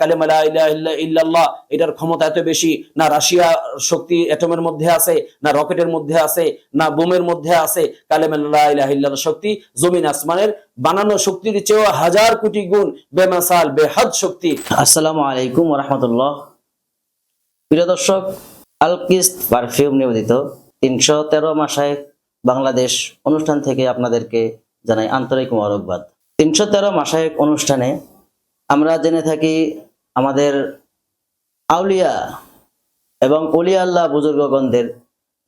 কালেমা লা ইল্লা ইল্লাল্লাহ, এটার ক্ষমতা এত বেশি, না রাশিয়া শক্তি অ্যাটমের মধ্যে আছে, না রকেটের মধ্যে আছে, না বোমের মধ্যে আছে ইল্লাল্লাহ শক্তি জমিন আসমানের বানানো শক্তির হাজার কোটি গুণ বেমাসাল, বেহাদ শক্তি। আসসালামু আলাইকুম রহমতুল্লাহ প্রিয় দর্শক পারফিউম নিবেদিত তিনশো তেরো বাংলাদেশ অনুষ্ঠান থেকে আপনাদেরকে জানাই আন্তরিক মোবারকবাদ। তিনশো তেরো মাসায়ক অনুষ্ঠানে আমরা জেনে থাকি আমাদের আউলিয়া এবং অলিয়া আল্লাহ বুজুর্গগণদের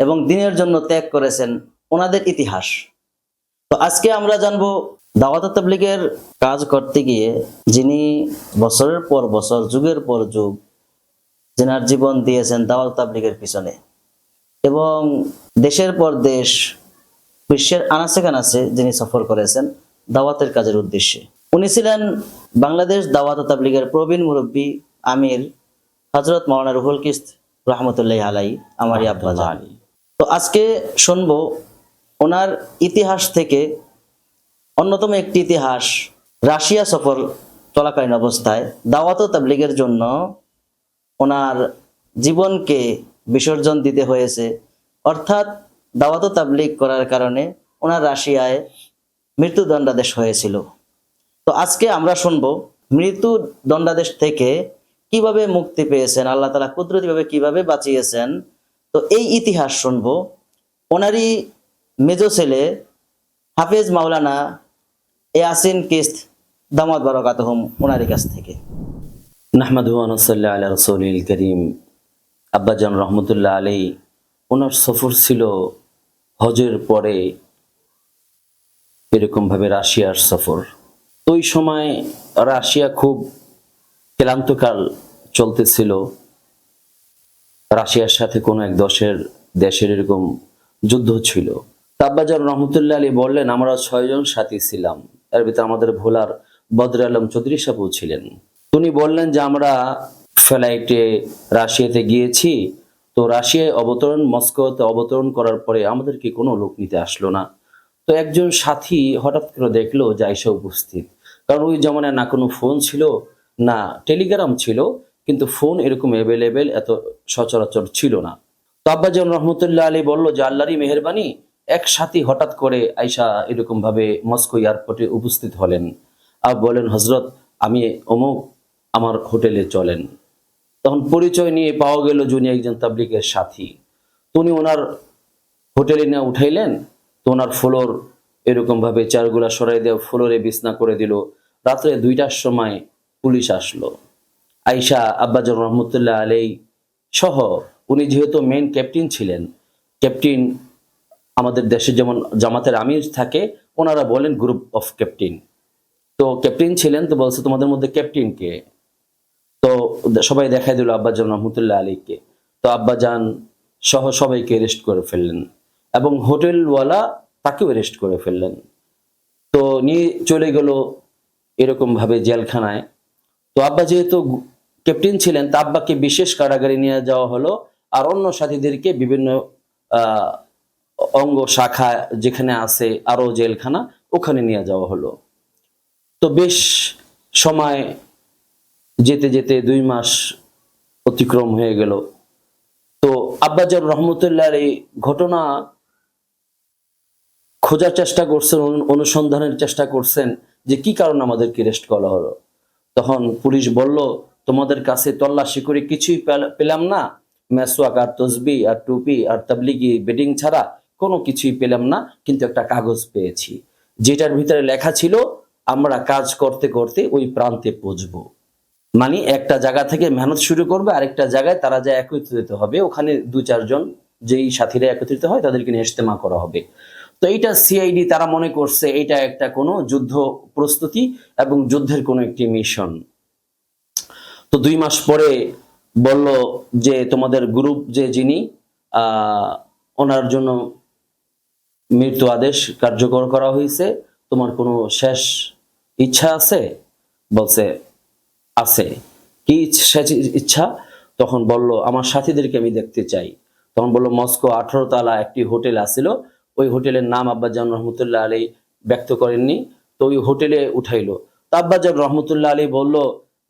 এবং দিনের জন্য ত্যাগ করেছেন ওনাদের ইতিহাস। তো আজকে আমরা জানব দাওয়াত তাবলিগের কাজ করতে গিয়ে যিনি বছরের পর বছর, যুগের পর যুগ যেনার জীবন দিয়েছেন দাওয়াত তাবলিগের পিছনে এবং দেশের পর দেশ, বিশ্বের আনাচে কানাচে যিনি সফর করেছেন দাওয়াতের কাজের উদ্দেশ্যে। উনি ছিলেন বাংলাদেশ দাওয়াত তাবলিগের প্রবীণ মুরব্বী আমির হজরত মৌলানা রুহুল কিস্ত রহমতুল্লাহ আলাই আমারই আব্বা জান। তো আজকে শুনব ওনার ইতিহাস থেকে অন্যতম একটি ইতিহাস রাশিয়া সফর চলাকালীন অবস্থায় দাওয়াত তাবলিগের জন্য ওনার জীবনকে বিসর্জন দিতে হয়েছে অর্থাৎ দাওয়াত তাবলিগ করার কারণে ওনার রাশিয়ায় মৃত্যুদণ্ডাদেশ হয়েছিল তো আজকে আমরা শুনব মৃত্যু দণ্ডাদেশ থেকে কীভাবে মুক্তি পেয়েছেন, আল্লাহ তালা কুদরতিভাবে কীভাবে বাঁচিয়েছেন। তো এই ইতিহাস শুনব। ওনারই মেজ ছেলে হাফেজ মাওলানা ইয়াসিন কিস্ত দামাদ দামাত বারকাতহম ওনারই কাছ থেকে। নাহমাদু আনসাল্লাহ আল্লাহ রসুল করিম। আব্বাজান রহমতুল্লাহ আলী ওনার সফর ছিল হজের পরে এরকমভাবে রাশিয়ার সফর। ওই সময় রাশিয়া খুব ক্লান্তকাল চলতেছিল। রাশিয়ার সাথে কোনো এক দশের, দেশের এরকম যুদ্ধ ছিল। তাব্বাজার রহমতুল্লাহ আলী বললেন, আমরা ছয়জন সাথী ছিলাম। এর ভিতরে আমাদের ভোলার বদর আলম চৌধুরী সাহেবও ছিলেন। উনি বললেন যে, আমরা ফ্লাইটে রাশিয়াতে গিয়েছি। তো রাশিয়ায় অবতরণ, মস্কোতে অবতরণ করার পরে আমাদেরকে কোনো লোক নিতে আসলো না? তো একজন সাথী হঠাৎ করে দেখল যে আইসা উপস্থিত। কারণ ওই জমানায় না কোনো ফোন ছিল, না টেলিগ্রাম ছিল, কিন্তু ফোন এরকম অ্যাভেলেবেল এত সচরাচর ছিল না। তো আব্বাজান রহমতুল্লাহ আলী বলল যে, আল্লাহরই মেহরবানি এক সাথী হঠাৎ করে আইসা এরকম ভাবে মস্কো এয়ারপোর্টে উপস্থিত হলেন। আর বলেন হজরত আমি অমুক আমার হোটেলে চলেন। তখন পরিচয় নিয়ে পাওয়া গেল যিনি একজন তাবলিকের সাথী। তো উনি ওনার হোটেলে নিয়ে উঠাইলেন, তো ওনার ফ্লোর এরকম ভাবে চারগুলা সরাই দেওয়া ফ্লোরে বিছনা করে দিল। রাত্রে দুইটার সময় পুলিশ আসলো। আইসা আব্বাজান রহমতুল্লাহ আলাই সহ উনি যেহেতু মেন ক্যাপ্টেন ছিলেন ক্যাপ্টেন আমাদের দেশে যেমন জামাতের আমির থাকে, ওনারা বলেন গ্রুপ অফ ক্যাপ্টেন তো ক্যাপ্টেন ছিলেন তো বলছে তোমাদের মধ্যে ক্যাপ্টেন কে? তো সবাই দেখাই দিল আব্বাজান রহমতুল্লাহ আলীকে তো আব্বাজান সহ সবাইকে অ্যারেস্ট করে ফেললেন এবং হোটেলওয়ালা তাকেও অ্যারেস্ট করে ফেললেন। তো নিয়ে চলে গেল এরকম ভাবে জেলখানায়। তো আব্বা যেহেতু ক্যাপ্টেন ছিলেন, তা আব্বাকে বিশেষ কারাগারে নিয়ে যাওয়া হলো আর অন্য সাথীদেরকে বিভিন্ন অঙ্গ শাখা যেখানে আছে আরও জেলখানা, ওখানে নিয়ে যাওয়া হলো। তো বেশ সময় যেতে যেতে দুই মাস অতিক্রম হয়ে গেল। তো আব্বাজান রহমতুল্লাহর এই ঘটনা খোঁজার চেষ্টা করছেন, অনু- অনুসন্ধানের চেষ্টা করছেন যে কি কারণে আমাদেরকে রেস্ট করা হলো? তখন পুলিশ বলল, তোমাদের কাছে তল্লাশি করে কিছুই পেলাম না। মেসোয়াক আর তসবি আর টুপি আর তাবলিগি বেডিং ছাড়া কোনো কিছুই পেলাম না, কিন্তু একটা কাগজ পেয়েছি। যেটার ভিতরে লেখা ছিল, আমরা কাজ করতে করতে ওই প্রান্তে পৌঁছবো। মানে একটা জায়গা থেকে মেহনত শুরু করবে, আরেকটা জায়গায় তারা যা একত্রিত হবে, ওখানে দু চারজন যেই সাথীরা একত্রিত হয়, তাদেরকে নিয়ে ইজতেমা করা হবে তো এইটা সিআইডি তারা মনে করছে এটা একটা কোনো যুদ্ধ প্রস্তুতি এবং যুদ্ধের কোনো একটি মিশন তো দুই মাস পরে বলল যে তোমাদের গ্রুপ যে যিনি ওনার জন্য মৃত্যু আদেশ কার্যকর করা হয়েছে। তোমার কোনো শেষ ইচ্ছা আছে? বলছে, আছে। কি ইচ্ছা ইচ্ছা? তখন বলল, আমার সাথীদেরকে আমি দেখতে চাই। তখন বলল, মস্কো আঠারো তালা একটি হোটেল আছিল। ওই হোটেলের নাম আব্বাজান রহমতুল্লাহ আলী ব্যক্ত করেননি, তো ওই হোটেলে উঠাইলো। তো আব্বাজান রহমতুল্লাহ আলী বলল,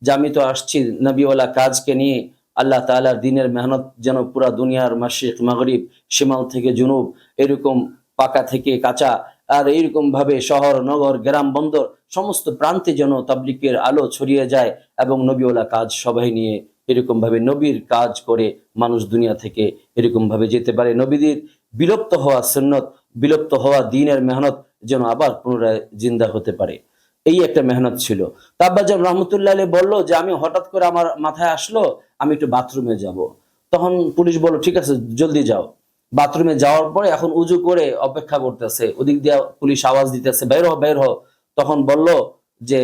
যে আমি তো আসছি, নবীওয়ালা কাজকে নিয়ে আল্লাহ তাআলার দিনের মেহনত যেন পুরা দুনিয়ার মাসিক মাগরিব, শিমাল থেকে জুনুব, এরকম পাকা থেকে কাঁচা, আর এইরকম ভাবে শহর, নগর, গ্রাম, বন্দর, সমস্ত প্রান্তে যেন তাবলিকের আলো ছড়িয়ে যায় এবং নবীওয়ালা কাজ সবাই নিয়ে এরকম ভাবে নবীর কাজ করে মানুষ দুনিয়া থেকে এরকম ভাবে যেতে পারে। নবীদের বিলুপ্ত হওয়া সুন্নত বিলুপ্ত হওয়া দিনের মেহনত যেন আবার পুনরায় জিন্দা হতে পারে। এই একটা মেহনত ছিল। তাব্বাজান রহমতুল্লাহ আলী বলল যে, আমি হঠাৎ করে আমার মাথায় আসলো, আমি একটু বাথরুমে যাব। তখন পুলিশ বলল, ঠিক আছে, জলদি যাও। বাথরুমে যাওয়ার পরে এখন উজু করে অপেক্ষা করতেছে। ওদিক দিয়ে পুলিশ আওয়াজ দিতেছে বের হ বের হো তখন বলল যে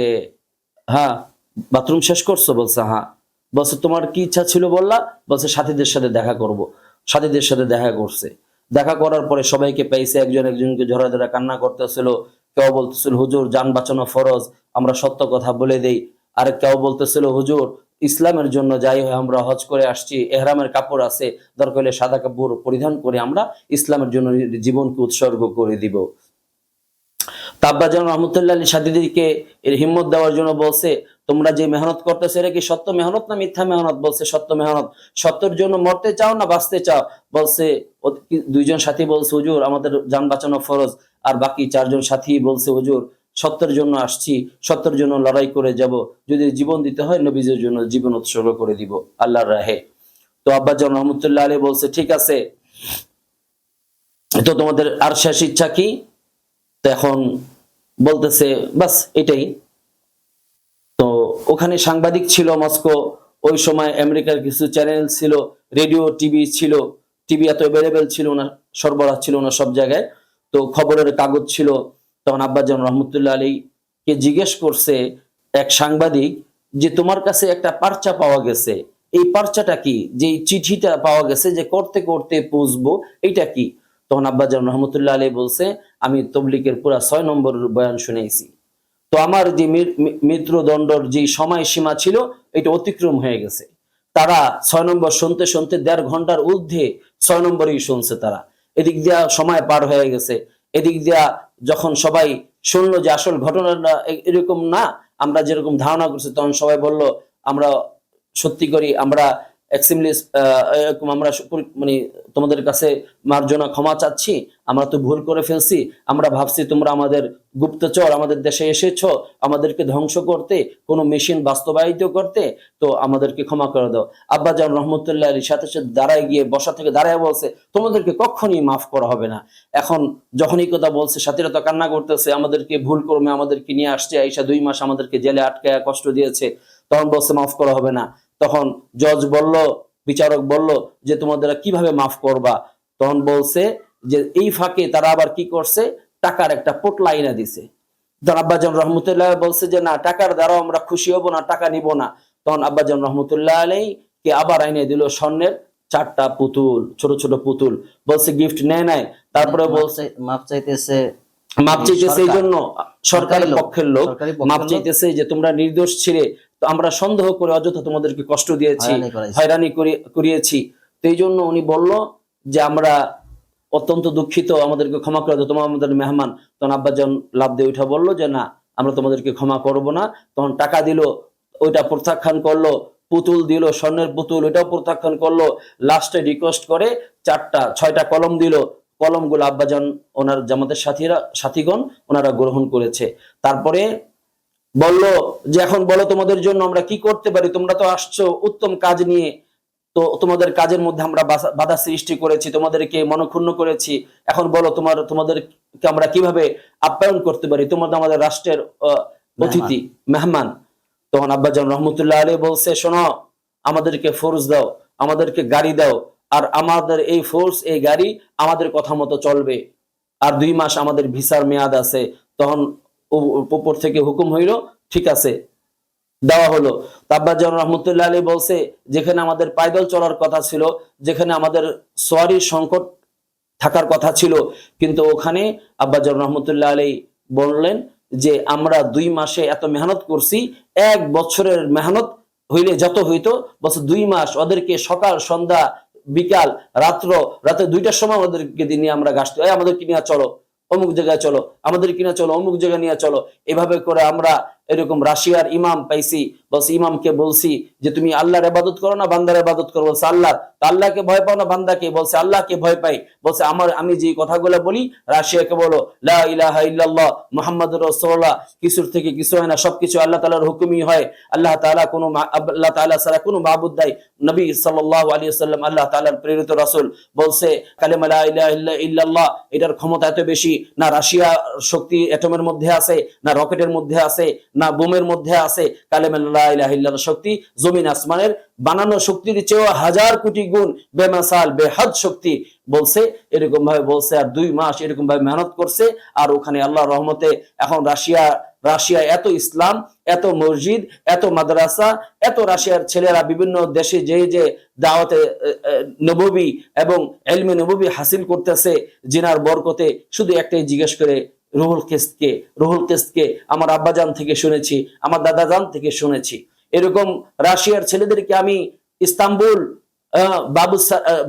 হ্যাঁ বাথরুম শেষ করছ? বলছে হ্যাঁ। বলছে, তোমার কি ইচ্ছা ছিল বললা? বলছে, সাথীদের সাথে দেখা করব। সাথীদের সাথে দেখা করছে। দেখা করার পরে সবাইকে পাইছে একজন একজনকে ঝরা ঝরা কান্না করতেছিল। কেউ বলতেছিল, হুজুর, যান বাঁচানো ফরজ, আমরা সত্য কথা বলে দেই। আর কেউ বলতেছিল, হুজুর, ইসলামের জন্য যাই হয় আমরা হজ করে আসছি, এহরামের কাপড় আছে, দরকার সাদা কাপড় পরিধান করে আমরা ইসলামের জন্য জীবনকে উৎসর্গ করে দিব। তাব্বাজান রহমতুল্লাহ আলী সাদিদিকে এর হিম্মত দেওয়ার জন্য বলছে তোমরা যে মেহনত করতেছো এটা কি সত্য মেহনত না মিথ্যা মেহনত? বলছে, সত্য মেহনত। সত্যের জন্য মরতে চাও না বাঁচতে চাও? বলছে দুইজন সাথী বলছে, হুজুর, আমাদের যান বাঁচানো ফরজ। আর বাকি চারজন সাথী বলছে, হুজুর, সত্যের জন্য আসছি। সত্যের জন্য লড়াই করে যাব। যদি জীবন দিতে হয়, নবীজের জন্য জীবন উৎসর্গ করে দিব। আল্লাহর রাহে। তো আব্বাজান রহমতুল্লাহ আলী বলছে, ঠিক আছে। তো তোমাদের আর শেষ ইচ্ছা কি? তো এখন বলতেছে, বাস, এটাই। ওখানে সাংবাদিক ছিল মস্কো, ওই সময় আমেরিকার কিছু চ্যানেল ছিল রেডিও টিভি ছিল টিভি এত অ্যাভেলেবেল ছিল না, সরবরাহ ছিল না সব জায়গায়। তো খবরের কাগজ ছিল, তখন আব্বাজান রহমতুল্লাহ আলী কে জিজ্ঞেস করছে এক সাংবাদিক যে, তোমার কাছে একটা পার্চা পাওয়া গেছে, এই পার্চাটা কি? যে চিঠিটা পাওয়া গেছে যে, করতে করতে পৌঁছবো এইটা কি? তখন আব্বাজান রহমতুল্লাহ আলী বলছে, আমি তবলিকের পুরা ছয় নম্বর বয়ান শুনেছি। তো আমার যে মৃত্যুদণ্ডর যে সময়সীমা ছিল, এটা অতিক্রম হয়ে গেছে। তারা ছয় নম্বর শুনতে শুনতে দেড় ঘণ্টার ঊর্ধ্বে ছয় নম্বরই শুনছে তারা। এদিক দিয়া সময় পার হয়ে গেছে। এদিক দিয়া যখন সবাই শুনলো যে আসল ঘটনাটা এরকম না, আমরা যেরকম ধারণা করছি, তখন সবাই বলল, আমরা সত্যি করি, আমরা এরকম আমরা মানে তোমাদের কাছে মার্জনা ক্ষমা চাচ্ছি, আমরা তো ভুল করে ফেলছি, আমরা ভাবছি তোমরা আমাদের গুপ্তচর, আমাদের দেশে এসেছ, আমাদেরকে ধ্বংস করতে, কোনো মেশিন বাস্তবায়িত করতে, তো আমাদেরকে ক্ষমা করে দাও। আব্বাজান রহমতুল্লাহ আলীর সাথে সাথে দাঁড়ায় গিয়ে বসা থেকে দাঁড়ায় বলছে, তোমাদেরকে কখনই মাফ করা হবে না। এখন যখনই কথা বলছে, সাথীরা তো কান্না করতেছে, আমাদেরকে ভুল করমে আমাদেরকে নিয়ে আসছে, আইসা দুই মাস আমাদেরকে জেলে আটকায় কষ্ট দিয়েছে। তখন বলছে, মাফ করা হবে না। তখন জজ বলল বিচারক বলল যে তোমাদের কীভাবে মাফ করবা? তখন বলছে যে এই ফাঁকে তারা আবার কি করছে? টাকার একটা পোটলা আইনা দিছে। তখন আব্বাজান রহমতুল্লাহ বলছে যে না টাকার দ্বারাও আমরা খুশি হব না টাকা নিব না। তখন আব্বাজান রহমতুল্লাহ আলাই কে আবার আইনে দিল স্বর্ণের চারটা পুতুল ছোট ছোট পুতুল। বলছে গিফট নেয় নাই। তারপরে বলছে মাপ চাইতেছে মাপ চাইতেছে এই। জন্য সরকারের। পক্ষের লোক মাপ। চাইতেছে যে তোমরা নির্দোষ ছিলে তো আমরা সন্দেহ করে অযথা তোমাদেরকে কষ্ট দিয়েছি হয়রানি করিয়েছি তো এই জন্য উনি বলল যে আমরা অত্যন্ত দুঃখিত আমাদেরকে ক্ষমা করে দাও তোমার আমাদের মেহমান তখন আব্বাজান লাভ দিয়ে উঠা বলল যে না আমরা তোমাদেরকে ক্ষমা করব না তখন টাকা দিল ওইটা প্রত্যাখ্যান করল পুতুল দিল স্বর্ণের পুতুল ওইটাও প্রত্যাখ্যান করল লাস্টে রিকোয়েস্ট করে চারটা ছয়টা কলম দিল কলমগুলো আব্বাজান ওনার জামাতের সাথীরা সাথীগণ ওনারা গ্রহণ করেছে। তারপরে বলল যে এখন বলো তোমাদের জন্য আমরা কি করতে পারি? তোমরা তো আসছো উত্তম কাজ নিয়ে। তো তোমাদের কাজের মধ্যে আমরা বাধা সৃষ্টি করেছি তোমাদেরকে মনক্ষুণ্ণ করেছি। এখন বলো তোমার তোমাদেরকে আমরা কীভাবে আপ্যায়ন করতে পারি? তোমাদের আমাদের রাষ্ট্রের অতিথি মেহমান। তখন আব্বাজান রহমতুল্লাহ আলী বলছে শোনো আমাদেরকে ফোর্স দাও আমাদেরকে গাড়ি দাও আর আমাদের এই ফোর্স এই গাড়ি আমাদের কথা মতো চলবে। আর দুই মাস আমাদের ভিসার মেয়াদ আছে। তখন উপর থেকে হুকুম হইল, ঠিক আছে, দেওয়া হলো। তাব্বাজান রহমতুল্লাহ আলী বলছে, যেখানে আমাদের পায়দল চলার কথা ছিল, যেখানে আমাদের সোয়ারির সংকট থাকার কথা ছিল, কিন্তু ওখানে আব্বাজান রহমতুল্লাহ আলী বললেন যে, আমরা দুই মাসে এত মেহনত করছি, এক বছরের মেহনত হইলে যত হইতো, বছর দুই মাস ওদেরকে সকাল, সন্ধ্যা বিকাল, রাত্র, রাতে দুইটার সময় আমাদেরকে নিয়ে আমরা গাছতে হয় আমাদেরকে নিয়ে চলো? অমুক জায়গায় চলো। আমাদের কিনা চলো? অমুক জায়গায় নিয়ে চলো। এভাবে করে আমরা এরকম রাশিয়ার ইমাম পাইছি, বলছে, ইমামকে বলছি যে তুমি আল্লাহর ইবাদত করো না, বান্দার ইবাদত করো। বলছে, আল্লাহ আল্লাহকে ভয় পাও না, বান্দাকে? বলছে, আল্লাহকে ভয় পাই। বলছে, আমার, আমি যে কথাগুলো বলি, রাশিয়াকে বলো, লা ইলাহা ইল্লাল্লাহ কিছুর থেকে কিছু হয় না, সবকিছু আল্লাহ তাআলার হুকুমই হয়। আল্লাহ তাআলা কোনো আল্লাহ তাআলা ছাড়া কোনো মাবুদ নাই। নবী সাল্লাল্লাহু আলাইহি ওয়াসাল্লাম আল্লাহ তাআলার প্রেরিত রাসূল। বলছে, কালেমা লা ইলাহা ইল্লাল্লাহ, এটার ক্ষমতা এত বেশি, না রাশিয়া শক্তি অ্যাটমের মধ্যে আছে, না রকেটের মধ্যে আছে না বোমের মধ্যে আছে। কালেমা লা শক্তি, জমিন আসমানের বানানো শক্তির চেয়েও হাজার কোটি গুণ বেমাসাল, বেহাদ শক্তি বলছে এরকম ভাবে বলছে আর দুই মাস এরকম ভাবে মেহনত করছে। আর ওখানে আল্লাহ রহমতে এখন রাশিয়া রাশিয়া এত ইসলাম, এত মসজিদ, এত মাদ্রাসা, এত রাশিয়ার ছেলেরা বিভিন্ন দেশে যে যে দাওয়াতে নববী এবং এলমে নববী হাসিল করতেছে, জিনার বরকতে শুধু একটাই জিজ্ঞেস করে রুহুল কেস্তকে রুহুল কেস্তকে আমার আব্বাজান থেকে শুনেছি, আমার দাদাজান থেকে শুনেছি। এরকম রাশিয়ার ছেলেদেরকে আমি ইস্তাম্বুল বাবু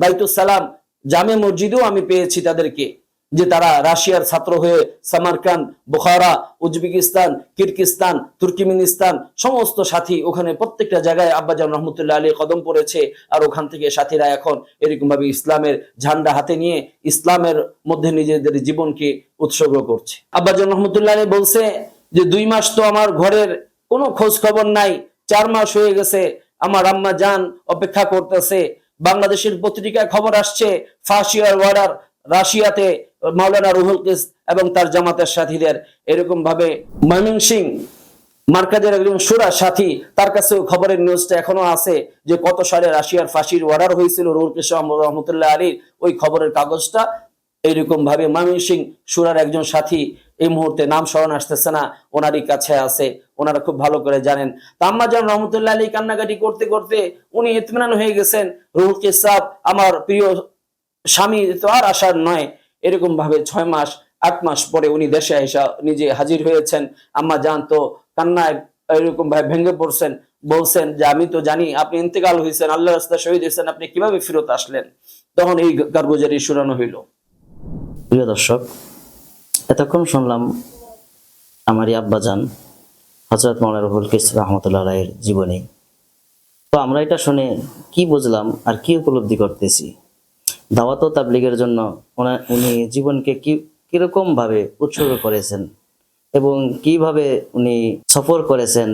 বাইতুসালাম জামে মসজিদেও আমি পেয়েছি তাদেরকে। যে তারা রাশিয়ার ছাত্র হয়ে Samarkand Bukhara, Uzbekistan Kyrgyzstan Turkmenistan সমস্ত সাথী ওখানে প্রত্যেকটা জায়গায় আব্বাজান রহমতুল্লাহ আলী কদম পড়েছে আর ওখান থেকে সাথীরা এখন এরকম ভাবে ইসলামের ঝান্ডা হাতে নিয়ে ইসলামের মধ্যে নিজেদের জীবনকে উৎসর্গ করছে। আব্বাজান রহমতুল্লাহ আলী বলছে যে, দুই মাস তো আমার ঘরের কোনো খোঁজ খবর নাই, চার মাস হয়ে গেছে, আমার আম্মা জান অপেক্ষা করতেছে, বাংলাদেশের পত্রিকায় খবর আসছে ফাঁসিয়ার ওয়ার্ডার রাশিয়াতে মাওলানা রুহুল কিস এবং তার জামাতের সাথীদের এরকম ভাবে ময়মনসিং মার্কাজের একজন সুরা সাথী, তার কাছেও খবরের নিউজটা এখনও আছে যে কত সালে রাশিয়ার ফাঁসির অর্ডার হয়েছিল রুহুল কিস রহমতুল্লাহ আলীর। ওই খবরের কাগজটা এইরকম ভাবে ময়মনসিং সুরার একজন সাথী এই মুহূর্তে নাম স্মরণ আসতেছে না, ওনারই কাছে আছে, ওনারা খুব ভালো করে জানেন। তাম্মা যেন রহমতুল্লাহ আলী কান্নাকাটি করতে করতে উনি ইতমিনান হয়ে গেছেন। রুহুল কিসাব আমার প্রিয় স্বামী তো আর আসার নয়। এরকম ভাবে ছয় মাস, আট মাস পরে উনি দেশে এসে নিজে হাজির হয়েছেন। আম্মা জান তো কান্নায় এরকম ভাবে ভেঙে পড়ছেন। বলছেন যে, আমি তো জানি আপনি ইন্তেকাল হয়েছেন আল্লাহ রাস্তা শহীদ হয়েছেন আপনি কীভাবে ফেরত আসলেন? তখন এই কারগুজারি শুরানো হইল। প্রিয় দর্শক, এতক্ষণ শুনলাম আমারই আব্বাজান হজরত মৌলানা রহুল কিস রহমতুল্লাহ জীবনী। তো আমরা এটা শুনে কি বুঝলাম আর কি উপলব্ধি করতেছি? দাওয়াত ও তাবলিগের জন্য উনি জীবনকে কি, কীরকম ভাবে উৎসর্গ করেছেন এবং কীভাবে উনি সফর করেছেন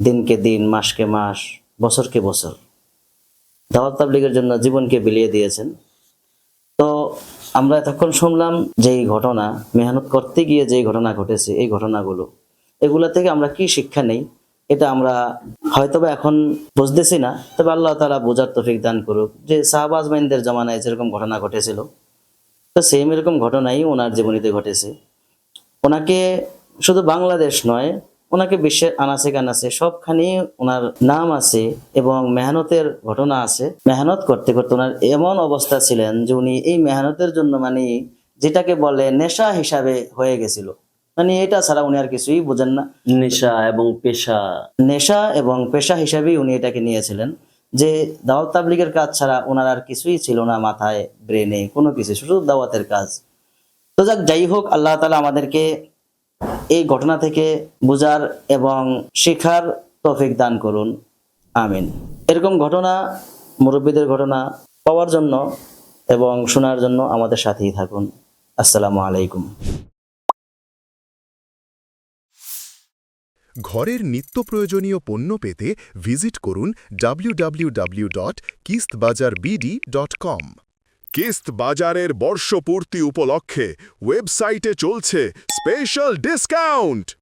দিনকে দিন, মাসকে মাস, বছরকে বছর? দাওয়াত তাবলিগের জন্য জীবনকে বিলিয়ে দিয়েছেন। তো আমরা এতক্ষণ শুনলাম যে এই ঘটনা, মেহনত করতে গিয়ে যে ঘটনা ঘটেছে, এই ঘটনাগুলো, এগুলো থেকে আমরা কি শিক্ষা নেই? এটা আমরা হয়তোবা এখন বুঝতেছি না, তবে আল্লাহ তালা বোঝার তফিক দান করুক। যে শাহবাজ মাইনদের জমানায় যেরকম ঘটনা ঘটেছিল, তো সেম এরকম ঘটনাই ওনার জীবনীতে ঘটেছে। ওনাকে শুধু বাংলাদেশ নয়, ওনাকে বিশ্বের আনাচে কানাচে সবখানে ওনার নাম আছে এবং মেহনতের ঘটনা আছে। মেহনত করতে করতে ওনার এমন অবস্থা ছিলেন যে উনি এই মেহনতের জন্য মানে যেটাকে বলে নেশা হিসাবে হয়ে গেছিল। মানে এটা ছাড়া উনি আর কিছুই বোঝেন না। নেশা এবং পেশা। নেশা এবং পেশা হিসাবেই উনি এটাকে নিয়েছিলেন যে দাওয়াত তাবলিগের কাজ ছাড়া ওনার আর কিছুই ছিল না মাথায় ব্রেনে কোনো কিছু শুধু দাওয়াতের কাজ। তো যাক যাই হোক আল্লাহ তালা আমাদেরকে এই ঘটনা থেকে বোঝার এবং শেখার তৌফিক দান করুন। আমিন। এরকম ঘটনা মুরব্বীদের ঘটনা পাওয়ার জন্য এবং শোনার জন্য আমাদের সাথেই থাকুন। আসসালামু আলাইকুম। ঘরের নিত্য প্রয়োজনীয় পণ্য পেতে ভিজিট করুন www.kistbazarbd.com কিস্ত বাজারের বর্ষপূর্তি উপলক্ষে ওয়েবসাইটে চলছে স্পেশাল ডিসকাউন্ট!